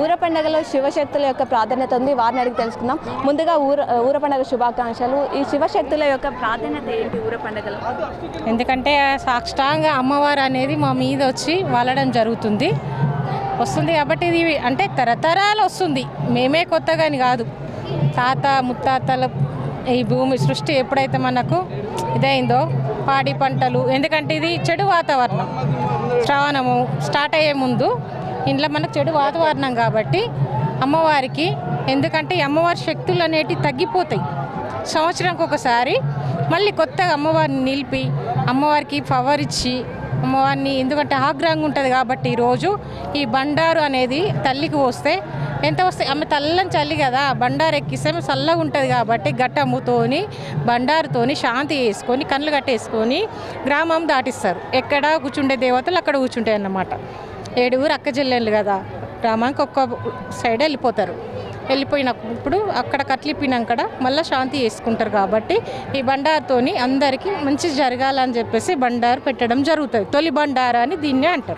ఊర పండుగలో శివశక్తుల యొక్క ప్రాధాన్యత ఉంది. వారిని అడిగి తెలుసుకుందాం. ముందుగా ఊర ఊర పండుగ శుభాకాంక్షలు. ఈ శివశక్తుల యొక్క ప్రాధాన్యత ఏంటి ఊర పండుగలో ఎందుకంటే సాక్షాంగా అమ్మవారు అనేది మా మీద వచ్చి వాలడం జరుగుతుంది. వస్తుంది కాబట్టి ఇది అంటే తరతరాలు వస్తుంది. మేమే కొత్తగాని కాదు. తాత ముత్తాతల ఈ భూమి సృష్టి ఎప్పుడైతే మనకు ఇదైందో పాడి పంటలు ఎందుకంటే ఇది చెడు వాతావరణం. శ్రావణము స్టార్ట్ అయ్యే ముందు ఇంట్లో మనకు చెడు వాతావరణం కాబట్టి అమ్మవారికి ఎందుకంటే అమ్మవారి శక్తులు అనేటివి తగ్గిపోతాయి. సంవత్సరానికి ఒకసారి మళ్ళీ కొత్తగా అమ్మవారిని నిలిపి అమ్మవారికి పవర్ ఇచ్చి అమ్మవారిని ఎందుకంటే ఆగ్రహంగా ఉంటుంది కాబట్టి ఈరోజు ఈ బండారు అనేది తల్లికి వస్తే ఎంత వస్తాయి? ఆమె తల్లని చల్లి కదా బండారు ఎక్కిస్తే ఆమె చల్లగా ఉంటుంది కాబట్టి గట్టమ్ముతోని బండారుతోని శాంతి వేసుకొని కళ్ళు కట్టేసుకొని గ్రామం దాటిస్తారు. ఎక్కడ కూర్చుండే దేవతలు అక్కడ కూర్చుంటాయి అన్నమాట. ఏడుగురు అక్క చెల్లెళ్ళు కదా. గ్రామానికి ఒక్క సైడ్ వెళ్ళిపోతారు. వెళ్ళిపోయినప్పుడు అక్కడ కట్లిపినాక మళ్ళీ శాంతి చేసుకుంటారు కాబట్టి ఈ బండారుతోని అందరికీ మంచి జరగాలని చెప్పేసి బండారు పెట్టడం జరుగుతుంది. తొలి బండారా అని దీన్నే అంటారు.